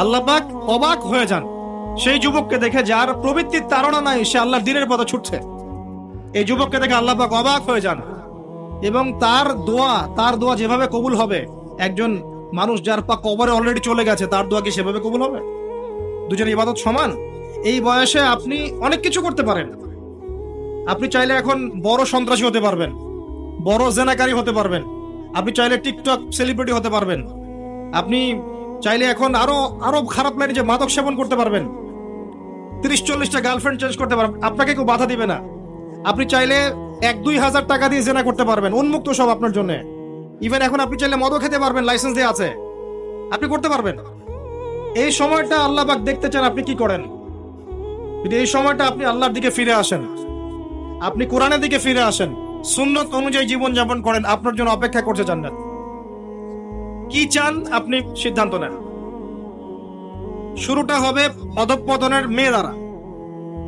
আল্লাহ পাক অবাক হয়ে যান। সেই যুবককে দেখে যার প্রবৃত্তির তাড়না নাই, সে আল্লাহর দিনের পথে ছুটছে। এই যুবককে দেখে আল্লাহ পাক অবাক হয়ে যান এবং তার দোয়া তার দোয়া যেভাবে কবুল হবে, একজন মানুষ যার পা কবরে অলরেডি চলে গেছে, তার দোয়া কি সেভাবে কবুল হবে? দুজন ইবাদত সমান? এই বয়সে আপনি অনেক কিছু করতে পারেন। আপনি চাইলে এখন বড় সন্ত্রাসী হতে পারবেন, বড় জেনাকারী হতে পারবেন, আপনি চাইলে টিকটক সেলিব্রিটি হতে পারবেন। আপনি চাইলে এখন আরও আরও খারাপ লাইনে যে মাদক সেবন করতে পারবেন। তিরিশ, চল্লিশটা গার্লফ্রেন্ড চেঞ্জ করতে পারবেন। আপনাকে কেউ বাধা দিবে না। আপনি চাইলে এক, দুই হাজার টাকা দিয়ে জেনা করতে পারবেন। উন্মুক্ত সব আপনার জন্য। ইভেন এখন আপনি চাইলে মদও খেতে পারবেন লাইসেন্স দিয়ে আছে। আপনি করতে পারবেন। এই সময়টা আল্লাহ পাক দেখতে চান আপনি কি করেন। যদি এই সময়টা আপনি আল্লাহর দিকে ফিরে আসেন। আপনি কোরআনের দিকে ফিরে আসেন। সুন্নত অনুযায়ী জীবন যাপন করেন। আপনার জন্য অপেক্ষা করছে জান্নাত কি চান আপনি সিদ্ধান্ত নেন। শুরুটা হবে অধঃপতনের মেয়ে দ্বারা।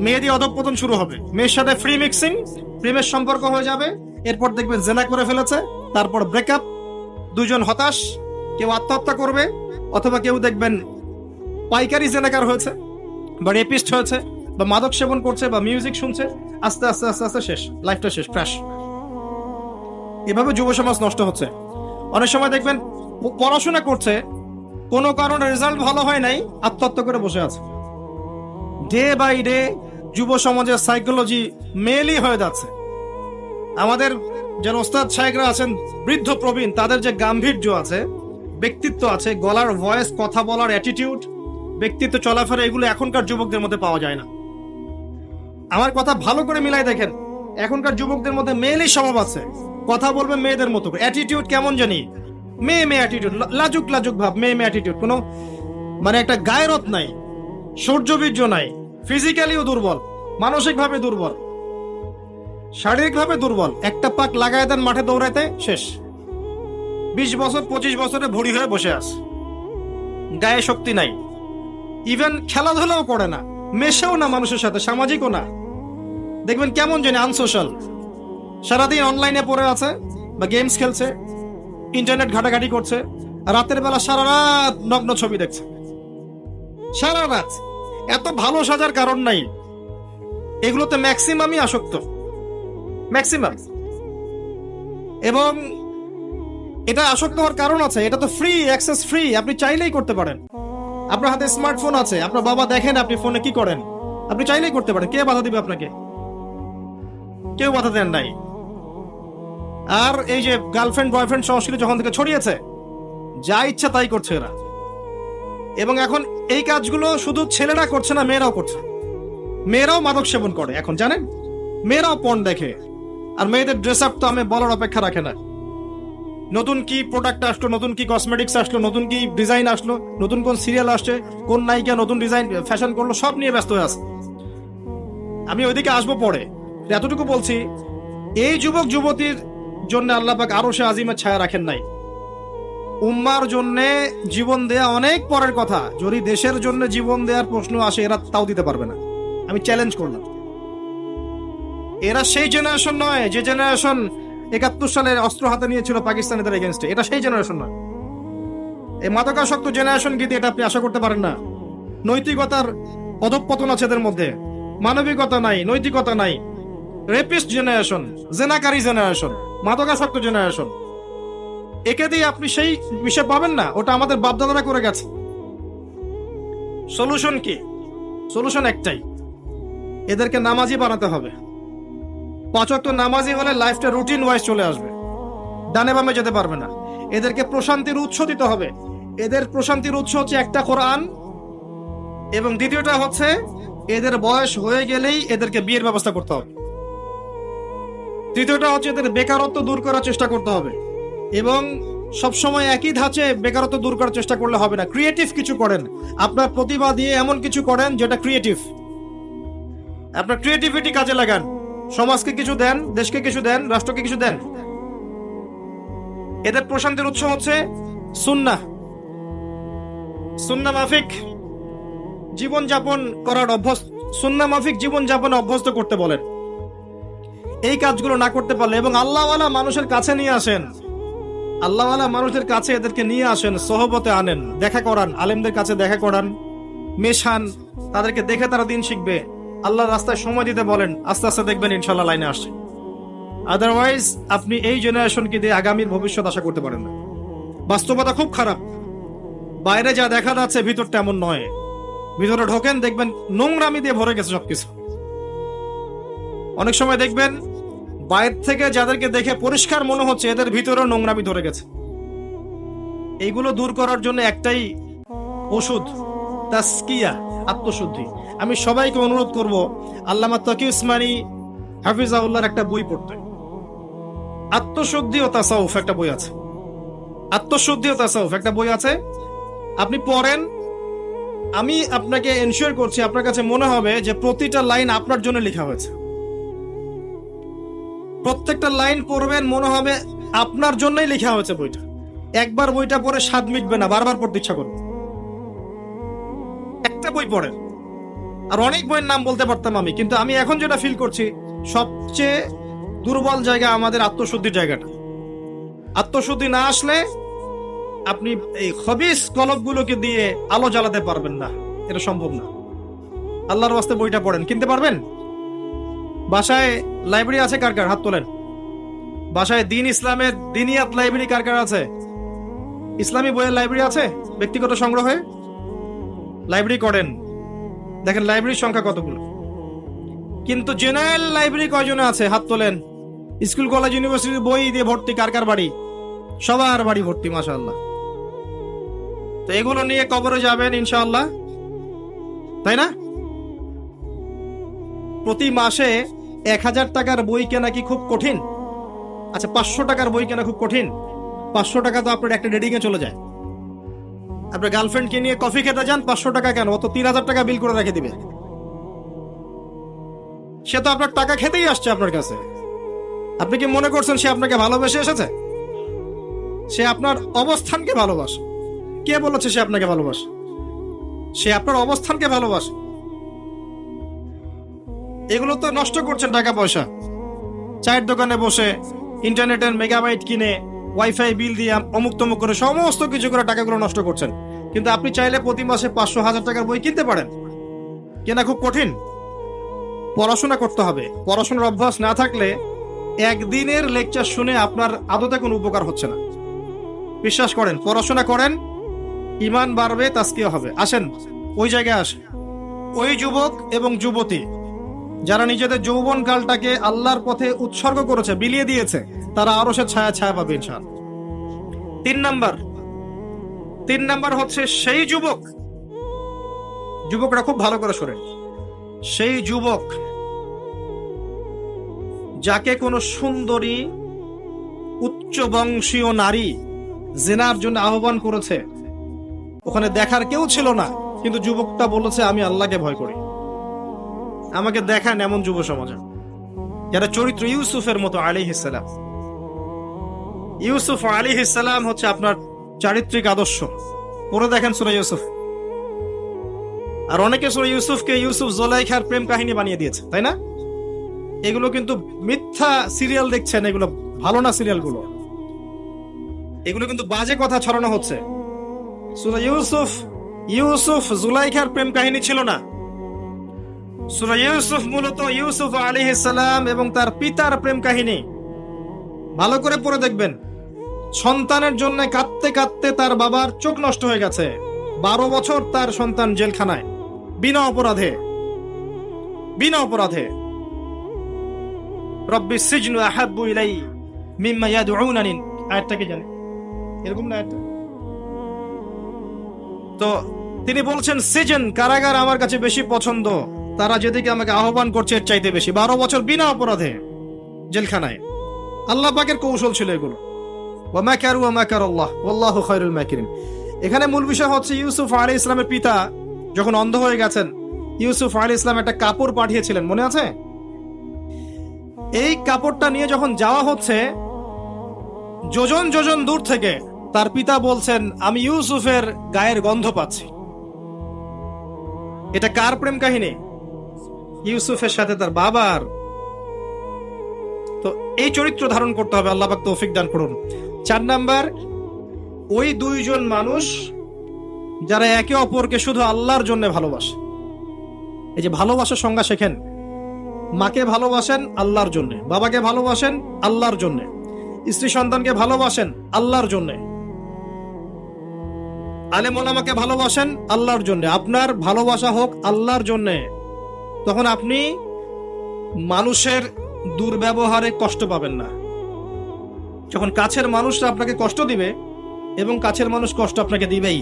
মেয়ে দিয়ে অধঃপতন শুরু হবে। মেয়ের সাথে ফ্রি মিক্সিং প্রেমের সম্পর্ক হয়ে যাবে। এরপর দেখবেন জেনা করে ফেলেছে, তারপর ব্রেকআপ দুজন হতাশ, কেউ আত্মহত্যা করবে, অথবা কেউ দেখবেন পাইকারি জেনাকার হয়েছে, বা রেপিস্ট হয়েছে, বা মাদক সেবন করছে, বা মিউজিক শুনছে। আস্তে আস্তে আস্তে আস্তে শেষ লাইফটা শেষ ক্র্যাশ এভাবে যুব সমাজ নষ্ট হচ্ছে। অনেক সময় দেখবেন পড়াশোনা করছে, কোনো কারণে রেজাল্ট ভালো হয় নাই, আত্মহত্যা করে বসে আছে। ডে বাই ডে যুব সমাজের সাইকোলজি মেলই হয়ে যাচ্ছে। আমাদের যে ওস্তাদ সাহেবরা আছেন, বৃদ্ধ প্রবীণ, তাদের যে গাম্ভীর্য আছে, ব্যক্তিত্ব আছে, গলার ভয়েস কথা বলার অ্যাটিটিউড ব্যক্তিত্ব চলাফেরা, এগুলো এখনকার যুবকদের মধ্যে পাওয়া যায় না। আমার কথা ভালো করে মিলাই দেখেন, এখনকার যুবকদের মধ্যে মেয়েলই স্বভাব আছে। কথা বলবে মেয়েদের মতো অ্যাটিটিউড কেমন জানি? মেয়ে মেয়ে অ্যাটিটিউড লাজুক লাজুক ভাব মেয়ে মেয়ে অ্যাটিটিউড কোনো মানে একটা গায়রত নাই, সৌর্যবীর্য নাই ফিজিক্যালিও দুর্বল, মানসিকভাবে দুর্বল, শারীরিকভাবে দুর্বল, একটা পাক লাগায় দেন মাঠে দৌড়াইতে, শেষ। বিশ বছর, পঁচিশ বছরে ভরি হয়ে বসে আছে গায়ে শক্তি নাই। ইভেন খেলাধুলাও করে না, মেশেও না মানুষের সাথে, সামাজিকও না। দেখবেন কেমন জানি আনসোশ্যাল সারাদিন অনলাইনে পড়ে আছে বা গেমস খেলছে। ইন্টারনেট ঘাটাঘাটি করছে, রাতের বেলা সারা রাত নগ্ন ছবি দেখছে। সারা রাত। এত ভালো সাজার কারণ নাই। এগুলোতে ম্যাক্সিমামই আসক্ত। ম্যাক্সিমাম। এবং এটা আসক্ত হওয়ার কারণ আছে, এটা তো ফ্রি অ্যাক্সেস ফ্রি আপনি চাইলেই করতে পারেন। আপনার হাতে স্মার্টফোন আছে, আপনার বাবা দেখেন আপনি ফোনে কি করেন। আপনি চাইলেই করতে পারেন, কে বাধা দিবে আপনাকে? কেউ বাধা দেন নাই। আর এই যে গার্লফ্রেন্ড বয়ফ্রেন্ড সংস্কৃতি যখন থেকে ছড়িয়েছে, যা ইচ্ছা তাই করছে এরা। এবং এখন এই কাজগুলো শুধু ছেলেরা করছে না, মেয়েরাও করছে। মেয়েরাও মাদক সেবন করে, এখন জানেন? মেয়েরাও পণ দেখে। আর মেয়েদের ড্রেস আপ তো আমি বলার অপেক্ষা রাখে না। নতুন কি প্রোডাক্ট আসলো, নতুন কি কসমেটিক্স আসলো, নতুন কি ডিজাইন আসলো, নতুন কোন সিরিয়াল আসছে, কোন নায়িকা নতুন ডিজাইন ফ্যাশন করল, সব নিয়ে ব্যস্ত হয়ে আছে। আমি ওইদিকে আসব পরে। এতটুকু বলছি, এই যুবক যুবতীর জন্য আল্লাহ পাক আরও সে আজিমের ছায়া রাখেন নাই। উম্মার জন্য জীবন দেয়া অনেক পরের কথা। যদি দেশের জন্য জীবন দেওয়ার প্রশ্ন আসে, এরা তাও দিতে পারবে না। আমি চ্যালেঞ্জ করলাম। এরা সেই জেনারেশন নয়, যে জেনারেশন একাত্তর সালে অস্ত্র হাতে নিয়েছিল পাকিস্তানিদের এগেনস্টে এটা সেই জেনারেশন নয়। এই মাদকাসক্ত জেনারেশন গীতে এটা আপনি আশা করতে পারেন না। নৈতিকতার অধঃপতন আছে এদের মধ্যে। মানবিকতা নাই, নৈতিকতা নাই। রেপিস্ট জেনারেশন জেনাকারী জেনারেশন মাদকাসক্ত জেনারেশন একে দিয়ে আপনি সেই বিষয় পাবেন না, ওটা আমাদের বাপদাদারা করে গেছে। সলিউশন কি? সলিউশন একটাই। এদেরকে নামাজি বানাতে হবে। পাঁচক নামাজি হলে লাইফটা রুটিন ওয়াইজ চলে আসবে। ডানে বামে যেতে পারবে না। এদেরকে প্রশান্তির উৎস দিতে হবে। এদের প্রশান্তির উৎস হচ্ছে একটা কোরআন, এবং দ্বিতীয়টা হচ্ছে এদের বয়স হয়ে গেলেই এদেরকে বিয়ের ব্যবস্থা করতে হবে। তৃতীয়টা হচ্ছে এদের বেকারত্ব দূর করার চেষ্টা করতে হবে। এবং সবসময় একই ধাঁচে বেকারত্ব দূর করার চেষ্টা করলে হবে না। ক্রিয়েটিভ কিছু করেন। আপনার প্রতিভা দিয়ে এমন কিছু করেন যেটা ক্রিয়েটিভ আপনার ক্রিয়েটিভিটি কাজে লাগান। সমাজকে কিছু দেন, দেশকে কিছু দেন, রাষ্ট্রকে কিছু দেন। এদের প্রশান্তির উৎস হচ্ছে সুন্না সুন্না মাফিক জীবন যাপন করার অভ্যস্ত সুন্না মাফিক জীবন যাপন অভ্যস্ত করতে বলেন। এই কাজগুলো না করতে পারলে এবং আল্লাহওয়ালা মানুষের কাছে নিয়ে আসেন। আল্লাহওয়ালা মানুষদের কাছে এদেরকে নিয়ে আসেন, সহবতে আনেন, দেখা করান, আলেমদের কাছে দেখা করান, মেশান, তাদেরকে দেখে তারা দিন শিখবে। আল্লাহর রাস্তায় সময় দিতে বলেন, আস্তে আস্তে দেখবেন ইনশাল্লাহ লাইনে আসছে। আদারওয়াইজ আপনি এই জেনারেশনকে দিয়ে আগামীর ভবিষ্যৎ আশা করতে পারেন না। বাস্তবতা খুব খারাপ। বাইরে যা দেখা যাচ্ছে ভিতরটা এমন নয়। ভিতরে ঢোকেন, দেখবেন নোংরামি দিয়ে ভরে গেছে সবকিছু। অনেক সময় দেখবেন বাইরে থেকে যাদেরকে দেখে পরিষ্কার মনে হচ্ছে, এদের ভিতরেও নোংরামি ধরে গেছে। এইগুলো দূর করার জন্য একটাই ওষুধ তাস্কিয়া আত্মশুদ্ধি। আমি সবাইকে অনুরোধ করব, আল্লামা তকি উসমানী হাফিজাউল্লাহর একটা বই পড়তে। আত্মশুদ্ধি ও তাসাউফ একটা বই আছে। আত্মশুদ্ধি ও তাসাউফ একটা বই আছে। আপনি পড়েন, আমি আপনাকে এনশিওর করছি, আপনার কাছে মনে হবে যে প্রতিটা লাইন আপনার জন্য লেখা হয়েছে। প্রত্যেকটা লাইন পড়বেন, মনে হবে আপনার জন্যই লেখা হয়েছে বইটা। একবার বইটা পড়ে স্বাদ মিটবে না, বারবার পড়তে ইচ্ছা করবে। একটা বই পড়েন আর অনেক বইয়ের নাম বলতে পারতাম আমি, কিন্তু আমি এখন যেটা ফিল করছি, সবচেয়ে দুর্বল জায়গা আমাদের আত্মশুদ্ধির জায়গাটা। আত্মশুদ্ধি না আসলে আপনি এই খবিস কলবগুলোকে দিয়ে আলো জ্বালাতে পারবেন না, এটা সম্ভব না। আল্লাহর বাস্তে বইটা পড়েন, কিনতে পারবেন? বাসায় লাইব্রেরি আছে কার কার? হাত তোলেন। বাসায় দিন ইসলামের দিনিয়াত লাইব্রেরি কার কার আছে? ইসলামী বইয়ের লাইব্রেরি আছে ব্যক্তিগত সংগ্রহে? লাইব্রেরি করেন। দেখেন লাইব্রেরির সংখ্যা কতগুলো। কিন্তু জেনারেল লাইব্রেরি কয়জনে আছে? হাত তোলেন। স্কুল কলেজ ইউনিভার্সিটির বই দিয়ে ভর্তি কার কার বাড়ি? সবার বাড়ি ভর্তি, মাশাআল্লাহ। তো এগুলো নিয়ে কবরে যাবেন ইনশাআল্লাহ। তাই না? প্রতি মাসে এক হাজার টাকার বই কেনা কি খুব কঠিন? আচ্ছা পাঁচশো টাকার বই কেনা খুব কঠিন। পাঁচশো টাকা তো আপনার একটা রেডিং এ চলে যায়। আপনার গার্লফ্রেন্ডকে নিয়ে কফি খেতে যান, পাঁচশো টাকা কেন? অত তিন হাজার টাকা বিল করে রেখে দিবে। সে তো আপনার টাকা খেতেই আসছে আপনার কাছে। আপনি কি মনে করছেন সে আপনাকে ভালোবেসে এসেছে? সে আপনার অবস্থানকে ভালোবাসে। কে বলেছে সে আপনাকে ভালোবাসে? সে আপনার অবস্থানকে ভালোবাসে। এগুলো তো নষ্ট করছেন টাকা পয়সা। চায়ের দোকানে বসে, ইন্টারনেটের মেগাবাইট কিনে ওয়াইফাই বিল দিয়ে অমুক তমুক করে সমস্ত কিছু করে টাকাগুলো নষ্ট করছেন। কিন্তু আপনি চাইলে প্রতি মাসে পাঁচশো হাজার টাকার বই কিনতে পারেন। কেনা খুব কঠিন। পড়াশোনা করতে হবে। পড়াশোনার অভ্যাস না থাকলে একদিনের লেকচার শুনে আপনার আদতে কোনো উপকার হচ্ছে না। বিশ্বাস করেন, পড়াশোনা করেন, ইমান বাড়বে তাস্কিয়া হবে। আসেন, ওই জায়গায় আসেন। ওই যুবক এবং যুবতী যারা নিজেদের যৌবন কালটাকে আল্লাহর পথে উৎসর্গ করেছে, বিলিয়ে দিয়েছে, তারা আরও সে ছায়া ছায়া পাবে ইনশাল তিন নাম্বার। তিন নাম্বার হচ্ছে সেই যুবক, যুবকরা খুব ভালো করে শোনেন। সেই যুবক যাকে কোনো সুন্দরী উচ্চ বংশীয় নারী জেনার জন্য আহ্বান করেছে, ওখানে দেখার কেউ ছিল না, কিন্তু যুবকটা বলেছে, আমি আল্লাহকে ভয় করি। আমাকে দেখান এমন যুব সমাজে যারা চরিত্র ইউসুফের মতো আলী ইসালাম ইউসুফ আলী ইসালাম হচ্ছে আপনার চারিত্রিক আদর্শ। পরে দেখেন সুরা ইউসুফ। আর অনেকে সুরা ইউসুফকে ইউসুফ জোলাইখার প্রেম কাহিনী বানিয়ে দিয়েছে, তাই না? এগুলো কিন্তু মিথ্যা সিরিয়াল দেখছেন, এগুলো ভালো না সিরিয়ালগুলো। এগুলো কিন্তু বাজে কথা ছড়ানো হচ্ছে। সুরা ইউসুফ ইউসুফ জুলাইখার প্রেম কাহিনী ছিল না। সুরা ইউসুফ মূলত ইউসুফ আলী সালাম এবং তার পিতার প্রেম কাহিনী। ভালো করে পড়ে দেখবেন। সন্তানের জন্য কাঁদতে কাঁদতে তার বাবার চোখ নষ্ট হয়ে গেছে। বারো বছর তার সন্তান জেলখানায়। বিনা অপরাধে। বিনা অপরাধে। রব্বি সিজনু আহাব্বু ইলাই মিম্মা ইয়াদউনানি। আয়াতটা কি জানে এরকম না আয়াতটা? তো তিনি বলছেন, সিজন কারাগার আমার কাছে বেশি পছন্দ। তারা যেদিকে আমাকে আহ্বান করছে এর চাইতে বেশি। বারো বছর বিনা অপরাধে জেলখানায়। আল্লাহ পাকের কৌশল ছিল এগুলো। এখানে মূল বিষয় হচ্ছে ইউসুফ আলী ইসলামের পিতা যখন অন্ধ হয়ে গেছেন, ইউসুফ আলী ইসলাম একটা কাপড় পাঠিয়েছিলেন, মনে আছে? এই কাপড়টা নিয়ে যখন যাওয়া হচ্ছে, যোজন যোজন দূর থেকে তার পিতা বলছেন, আমি ইউসুফের গায়ের গন্ধ পাচ্ছি। এটা কার প্রেম কাহিনী? ইউসুফের সাথে তার বাবার। তো এই চরিত্র ধারণ করতে হবে, আল্লাহ তৌফিক দান করুন। চার নাম্বার, ওই দুইজন মানুষ যারা একে অপরকে শুধু আল্লাহর জন্য ভালোবাসে। এই যে ভালোবাসার সংজ্ঞা শেখেন। মাকে ভালোবাসেন আল্লাহর জন্য, বাবাকে ভালোবাসেন আল্লাহর জন্য, স্ত্রী সন্তানকে ভালোবাসেন আল্লাহর জন্য আলেম ওলামাকে ভালোবাসেন আল্লাহর জন্য, আপনার ভালোবাসা হোক আল্লাহর জন্য। তখন আপনি মানুষের দুর্ব্যবহারে কষ্ট পাবেন না। যখন কাছের মানুষরা আপনাকে কষ্ট দিবে এবং কাছের মানুষ কষ্ট আপনাকে দিবেই,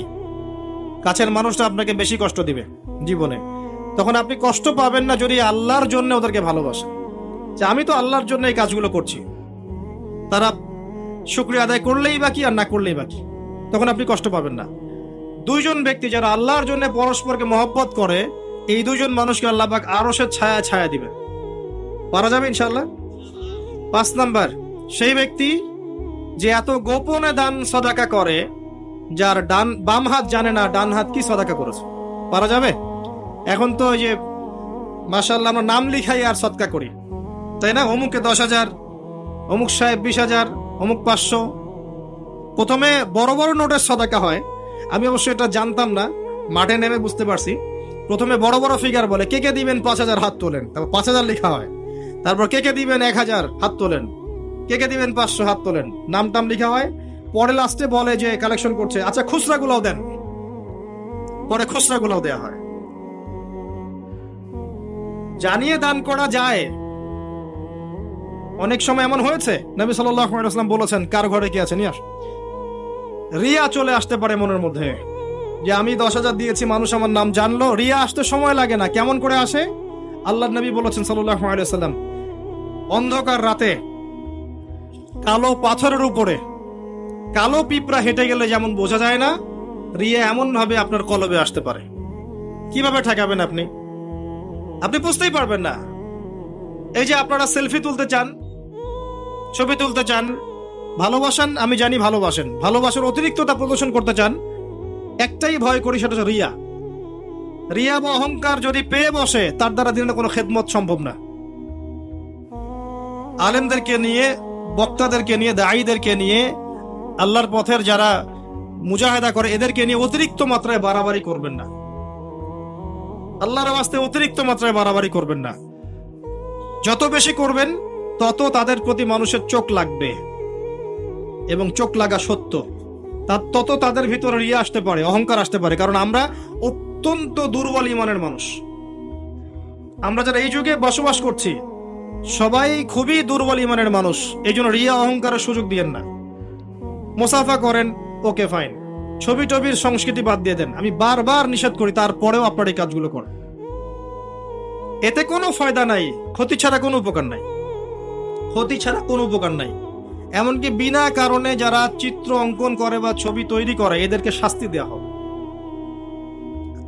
কাছের মানুষরা আপনাকে বেশি কষ্ট দিবে জীবনে, তখন আপনি কষ্ট পাবেন না যদি আল্লাহর জন্য ওদেরকে ভালোবাসেন। যে আমি তো আল্লাহর জন্য এই কাজগুলো করছি। তারা শুক্রিয়া আদায় করলেই বাকি আর না করলেই বাকি তখন আপনি কষ্ট পাবেন না। দুইজন ব্যক্তি যারা আল্লাহর জন্য পরস্পরকে মহব্বত করে এই দুজন মানুষকে আল্লাহ পাক আরও সে ছায়া ছায়া দিবে। পারা যাবে ইনশাল্লাহ পাঁচ নাম্বার, সেই ব্যক্তি যে এত গোপনে দান সদাকা করে, যার ডান, বাম হাত জানে না ডান হাত কি সদাকা করেছে। পারা যাবে? এখন তো ওই যে মাসাল্লাহ আমরা নাম লিখাই আর সৎকা করি। তাই না? অমুকে দশ হাজার, অমুক সাহেব বিশ হাজার, অমুক পাঁচশো। প্রথমে বড় বড় নোটের সদাকা হয়। আমি অবশ্য এটা জানতাম না, মাঠে নেমে বুঝতে পারছি। প্রথমে বড় বড় ফিগার বলে, কে কে দিবেন পাঁচ হাজার হাত তোলেন? তারপর পাঁচ হাজার লেখা হয়। তারপর কে কে দিবেন এক হাজার হাত তোলেন? কে কে দিবেন পাঁচশো হাত তোলেন? নাম টাম লেখা হয়। পরে লাস্টে বলে যে কালেকশন করছে। আচ্ছা খুচরা গুলাও দেন। পরে খুচরা গুলাও দেওয়া হয়। জানিয়ে দান করা যায়। অনেক সময় এমন হয়েছে, নবী সাল্লাম বলেছেন, কার ঘরে কি আছে? নিয়ে আস। রিয়া চলে আসতে পারে মনের মধ্যে। যে আমি দশ হাজার দিয়েছি, মানুষ আমার নাম জানলো। রিয়া, আসতে সময় লাগে না। কেমন করে আসে? আল্লাহ নবী বলেছেন সাল্লাম অন্ধকার রাতে কালো পাথরের উপরে, কালো পিঁপড়া হেঁটে গেলে যেমন বোঝা যায় না, রিয়া এমন ভাবে আপনার কলবে আসতে পারে। কীভাবে ঠেকাবেন আপনি? আপনি বুঝতেই পারবেন না। এই যে আপনারা সেলফি তুলতে চান, ছবি তুলতে চান, ভালোবাসেন, আমি জানি ভালোবাসেন। ভালোবাসার অতিরিক্ততা প্রদর্শন করতে চান একটাই ভয় করি সেটা হচ্ছে রিয়া। রিয়া বা অহংকার যদি পেয়ে বসে, তার দ্বারা দিনের কোনো খেদমত সম্ভব না। আলেমদেরকে নিয়ে, বক্তাদেরকে নিয়ে, দায়ীদেরকে নিয়ে, আল্লাহর পথের যারা মুজাহেদা করে, এদেরকে নিয়ে অতিরিক্ত মাত্রায় বাড়াবাড়ি করবেন না। আল্লাহর বাস্তে অতিরিক্ত মাত্রায় বাড়াবাড়ি করবেন না। যত বেশি করবেন, তত তাদের প্রতি মানুষের চোখ লাগবে। এবং চোখ লাগা সত্য। তত তাদের ভিতরে রিয়া আসতে পারে, অহংকার আসতে পারে, কারণ আমরা অত্যন্ত দুর্বল ইমানের মানুষ। আমরা যারা এই যুগে বসবাস করছি, সবাই খুবই দুর্বল ইমানের মানুষ, এই জন্য রিয়া অহংকারের সুযোগ দিয়েন না। মোসাফা করেন, ওকে ফাইন। ছবি টবির সংস্কৃতি বাদ দিয়ে দেন। আমি বারবার নিষেধ করি, তারপরেও আপনার এই কাজগুলো করেন। এতে কোনো ফায়দা নাই, ক্ষতি ছাড়া কোনো উপকার নাই। ক্ষতি ছাড়া কোনো উপকার নাই। এমনকি বিনা কারণে যারা চিত্র অঙ্কন করে বা ছবি তৈরি করে, এদেরকে শাস্তি দেওয়া হবে।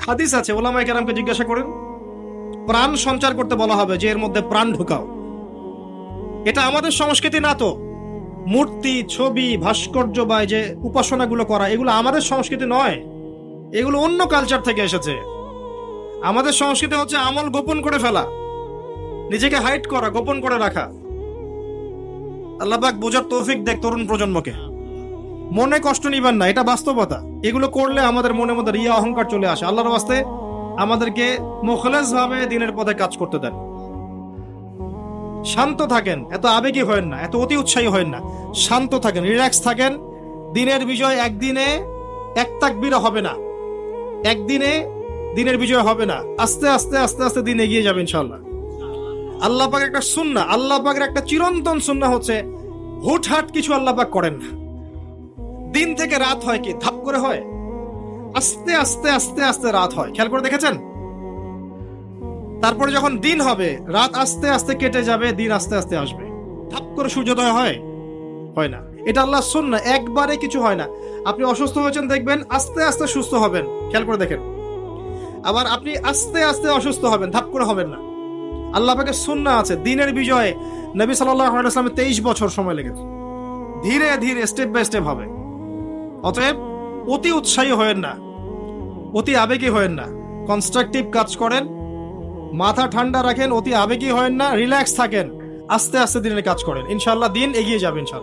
হাদিস আছে ওলামাই কেরামকে জিজ্ঞাসা করেন, প্রাণ সঞ্চার করতে বলা হবে যে এর মধ্যে প্রাণ ঢুকাও। এটা আমাদের সংস্কৃতি না তো। মূর্তি, ছবি, ভাস্কর্য বা যে উপাসনাগুলো করা, এগুলো আমাদের সংস্কৃতি নয়। এগুলো অন্য কালচার থেকে এসেছে। আমাদের সংস্কৃতি হচ্ছে আমল গোপন করে ফেলা। নিজেকে হাইট করা, গোপন করে রাখা। আল্লাহবাক বোঝার তৌফিক দেখ তরুণ প্রজন্মকে। মনে কষ্ট নিবেন না, এটা বাস্তবতা। এগুলো করলে আমাদের মনের মধ্যে রিয়া অহংকার চলে আসে। আল্লাহর বাস্তে আমাদেরকে মুখলেস ভাবে দিনের পথে কাজ করতে দেন। শান্ত থাকেন, এত আবেগী হয়েন না, এত অতি উৎসাহী হয়েন না। শান্ত থাকেন, রিল্যাক্স থাকেন। দিনের বিজয় একদিনে এক তাকবিরে হবে না। একদিনে দিনের বিজয় হবে না। আস্তে আস্তে আস্তে আস্তে দিন এগিয়ে যাবে ইনশাল্লাহ আল্লাহ পাকের একটা সুন্না আল্লাহ পাকের একটা চিরন্তন সুন্না হচ্ছে হুটহাট কিছু আল্লাহ পাক করেন না। দিন থেকে রাত হয় কি? ধাপ করে হয়? আস্তে আস্তে আস্তে আস্তে রাত হয়। খেয়াল করে দেখেছেন? তারপরে যখন দিন হবে, রাত আস্তে আস্তে কেটে যাবে, দিন আস্তে আস্তে আসবে। ধাপ করে সূর্যোদয় হয়? হয় না। এটা আল্লাহ শোন না একবারে কিছু হয় না। আপনি অসুস্থ হয়েছেন, দেখবেন আস্তে আস্তে সুস্থ হবেন। খেয়াল করে দেখেন। আবার আপনি আস্তে আস্তে অসুস্থ হবেন, ধাপ করে হবেন না। আল্লাহ পাকে সুন্না আছে, দিনের বিজয়ে নবী সাল্লামের তেইশ বছর সময় লেগেছে। ধীরে ধীরে স্টেপ বাই স্টেপ হবে। অতএব অতি উৎসাহী হয়েন না, অতি আবেগী হয়েন না কনস্ট্রাকটিভ কাজ করেন, মাথা ঠান্ডা রাখেন, অতি আবেগী হয়েন না রিল্যাক্স থাকেন, আস্তে আস্তে দিনের কাজ করেন। ইনশাল্লাহ দিন এগিয়ে যাবেন ইনশাল্লাহ